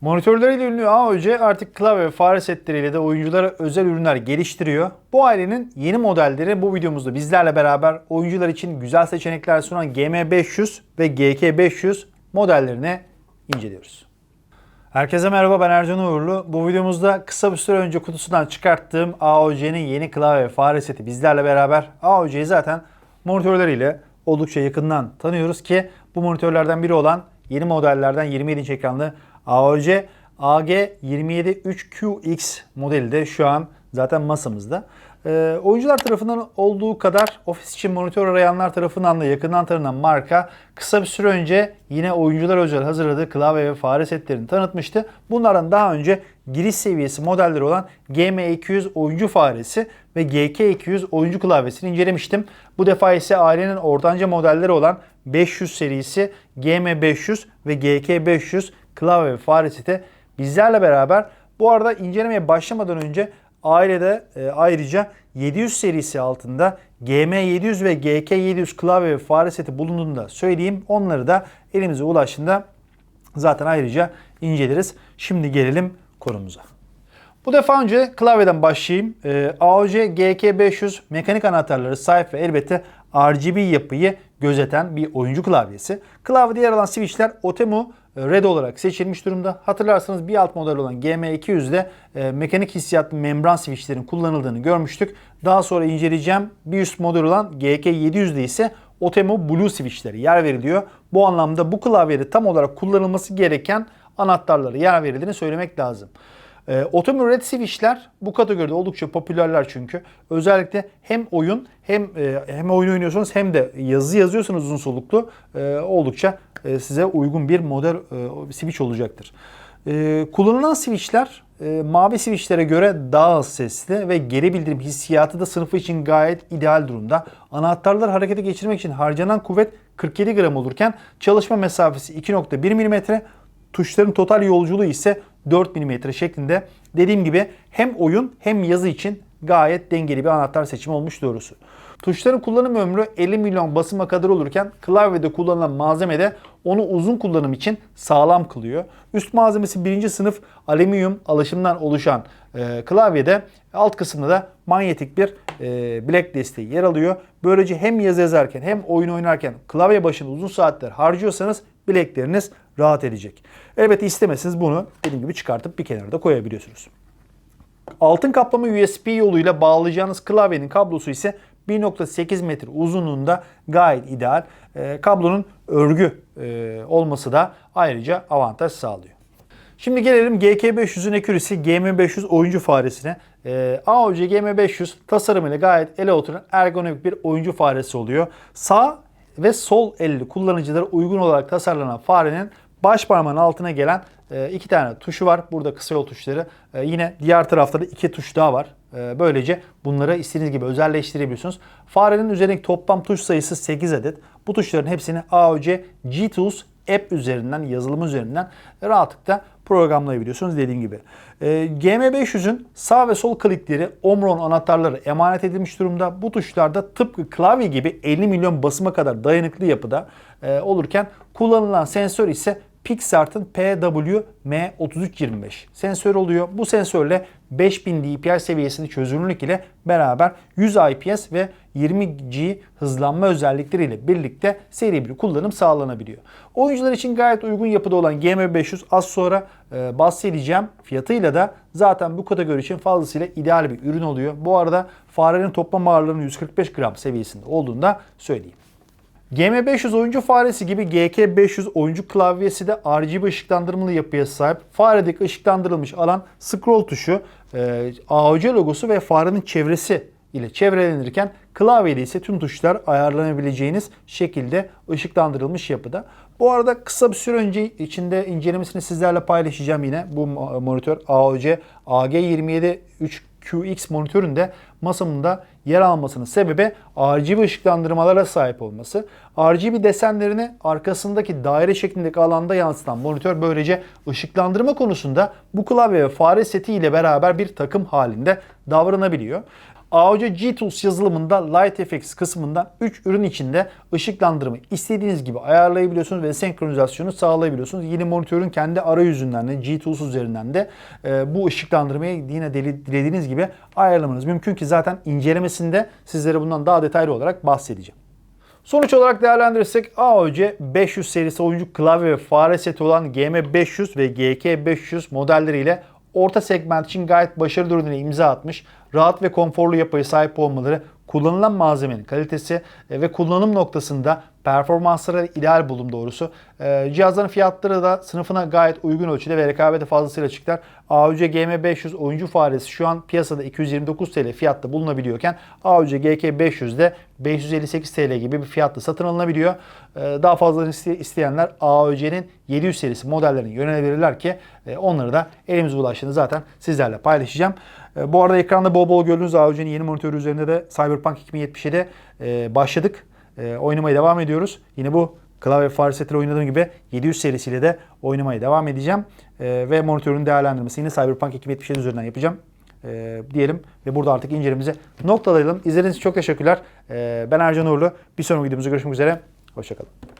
Monitörleriyle ünlü AOC artık klavye ve fare setleriyle de oyunculara özel ürünler geliştiriyor. Bu ailenin yeni modelleri bu videomuzda bizlerle beraber oyuncular için güzel seçenekler sunan GM500 ve GK500 modellerini inceliyoruz. Herkese merhaba ben Ercan Uğurlu. Bu videomuzda kısa bir süre önce kutusundan çıkarttığım AOC'nin yeni klavye ve fare seti bizlerle beraber. AOC'yi zaten monitörleriyle oldukça yakından tanıyoruz ki bu monitörlerden biri olan yeni modellerden 27 inç ekranlı AOC AG273QX modeli de şu an zaten masamızda. Ee, oyuncular tarafından olduğu kadar ofis için monitör arayanlar tarafından da yakından tanınan marka kısa bir süre önce yine oyuncular özel hazırladığı klavye ve fare setlerini tanıtmıştı. Bunlardan daha önce giriş seviyesi modelleri olan GM200 oyuncu faresi ve GK200 oyuncu klavyesini incelemiştim. Bu defa ise ailenin ortanca modelleri olan 500 serisi GM500 ve GK500 klavye ve fare seti bizlerle beraber bu arada incelemeye başlamadan önce ailede e, ayrıca 700 serisi altında GM700 ve GK700 klavye ve fare seti bulunduğunu da söyleyeyim. Onları da elimize ulaştığında zaten ayrıca inceleriz. Şimdi gelelim konumuza. Bu defa önce klavyeden başlayayım. Ee, AOC GK500 mekanik anahtarları sahip ve elbette RGB yapıyı gözeten bir oyuncu klavyesi. Klavyede yer alan switchler Otemu Red olarak seçilmiş durumda. Hatırlarsanız bir alt model olan GM200'de e, mekanik hissiyatlı membran switchlerin kullanıldığını görmüştük. Daha sonra inceleyeceğim bir üst model olan GK700'de ise Otemu Blue switchleri yer veriliyor. Bu anlamda bu klavyede tam olarak kullanılması gereken anahtarlara yer verildiğini söylemek lazım. E, Otemu Red Switch'ler bu kategoride oldukça popülerler çünkü. Özellikle hem oyun hem e, hem oyun oynuyorsanız hem de yazı yazıyorsanız uzun soluklu e, oldukça e, size uygun bir model e, switch olacaktır. E, kullanılan switchler e, mavi switchlere göre daha az sesli ve geri bildirim hissiyatı da sınıfı için gayet ideal durumda. Anahtarlar harekete geçirmek için harcanan kuvvet 47 gram olurken çalışma mesafesi 2.1 mm, tuşların total yolculuğu ise 4 mm şeklinde. Dediğim gibi hem oyun hem yazı için gayet dengeli bir anahtar seçimi olmuş doğrusu. Tuşların kullanım ömrü 50 milyon basıma kadar olurken klavyede kullanılan malzeme de onu uzun kullanım için sağlam kılıyor. Üst malzemesi birinci sınıf alüminyum alaşımdan oluşan e, klavyede alt kısmında da manyetik bir e, bilek desteği yer alıyor. Böylece hem yazı yazarken hem oyun oynarken klavye başında uzun saatler harcıyorsanız bilekleriniz rahat edecek. Elbette istemezseniz bunu dediğim gibi çıkartıp bir kenarda koyabiliyorsunuz. Altın kaplama USB yoluyla bağlayacağınız klavyenin kablosu ise 1.8 metre uzunluğunda gayet ideal. E, kablonun örgü e, olması da ayrıca avantaj sağlıyor. Şimdi gelelim GK500'ün ekürisi GM500 oyuncu faresine. E, AOC GM500 tasarımıyla gayet ele oturan ergonomik bir oyuncu faresi oluyor. Sağ ve sol elli kullanıcılara uygun olarak tasarlanan farenin baş parmağın altına gelen e, iki tane tuşu var. Burada kısa yol tuşları. E, yine diğer tarafta da iki tuş daha var. E, böylece bunları istediğiniz gibi özelleştirebiliyorsunuz. Farenin üzerindeki toplam tuş sayısı 8 adet. Bu tuşların hepsini AOC G-Tools app üzerinden, yazılım üzerinden rahatlıkla programlayabiliyorsunuz dediğim gibi. E, GM500'ün sağ ve sol klikleri Omron anahtarları emanet edilmiş durumda. Bu tuşlarda tıpkı klavye gibi 50 milyon basıma kadar dayanıklı yapıda e, olurken kullanılan sensör ise Pixart'ın PWM3325 sensör oluyor. Bu sensörle 5000 dpi seviyesinde çözünürlük ile beraber 100 IPS ve 20G hızlanma özellikleriyle birlikte seri bir kullanım sağlanabiliyor. Oyuncular için gayet uygun yapıda olan GM500 az sonra e, bahsedeceğim fiyatıyla da zaten bu kategori için fazlasıyla ideal bir ürün oluyor. Bu arada farenin toplam ağırlığının 145 gram seviyesinde olduğunu da söyleyeyim. GM500 oyuncu faresi gibi GK500 oyuncu klavyesi de RGB ışıklandırmalı yapıya sahip. Faredeki ışıklandırılmış alan scroll tuşu, e, AOC logosu ve farenin çevresi ile çevrelenirken klavyede ise tüm tuşlar ayarlanabileceğiniz şekilde ışıklandırılmış yapıda. Bu arada kısa bir süre önce içinde incelemesini sizlerle paylaşacağım yine bu monitör AOC AG27 3QX monitöründe masamında yer almasının sebebi RGB ışıklandırmalara sahip olması. RGB desenlerini arkasındaki daire şeklindeki alanda yansıtan monitör böylece ışıklandırma konusunda bu klavye ve fare seti ile beraber bir takım halinde davranabiliyor. AOC G-Tools yazılımında LightFX kısmından 3 ürün içinde ışıklandırma istediğiniz gibi ayarlayabiliyorsunuz ve senkronizasyonu sağlayabiliyorsunuz. Yine monitörün kendi arayüzünden de G-Tools üzerinden de e, bu ışıklandırmayı yine dilediğiniz gibi ayarlamanız mümkün ki zaten incelemesinde sizlere bundan daha detaylı olarak bahsedeceğim. Sonuç olarak değerlendirirsek AOC 500 serisi oyuncu klavye ve fare seti olan GM500 ve GK500 modelleriyle orta segment için gayet başarılı ürüne imza atmış. Rahat ve konforlu yapıya sahip olmaları, kullanılan malzemenin kalitesi e, ve kullanım noktasında performansları ideal bulum doğrusu. E, Cihazların fiyatları da sınıfına gayet uygun ölçüde ve rekabete fazlasıyla açıklar. AOC GM500 oyuncu faresi şu an piyasada 229 TL fiyatta bulunabiliyorken AOC GK500'de 558 TL gibi bir fiyatla satın alınabiliyor. E, Daha fazla isteyenler AOC'nin 700 serisi modellerine yönelebilirler ki e, onları da elimize ulaştığını zaten sizlerle paylaşacağım. E, Bu arada ekranda bol bol gördüğünüz AOC'nin yeni monitörü üzerinde de Cyberpunk 2077'de e, başladık. E, oynamaya devam ediyoruz. Yine bu klavye fare setiyle oynadığım gibi 700 serisiyle de oynamaya devam edeceğim. E, ve monitörün değerlendirmesi yine Cyberpunk 2077 üzerinden yapacağım. E, diyelim ve burada artık incelememizi noktalayalım. İzlediğiniz için çok teşekkürler. E, ben Ercan Uğurlu. Bir sonraki videomuzda görüşmek üzere. Hoşçakalın.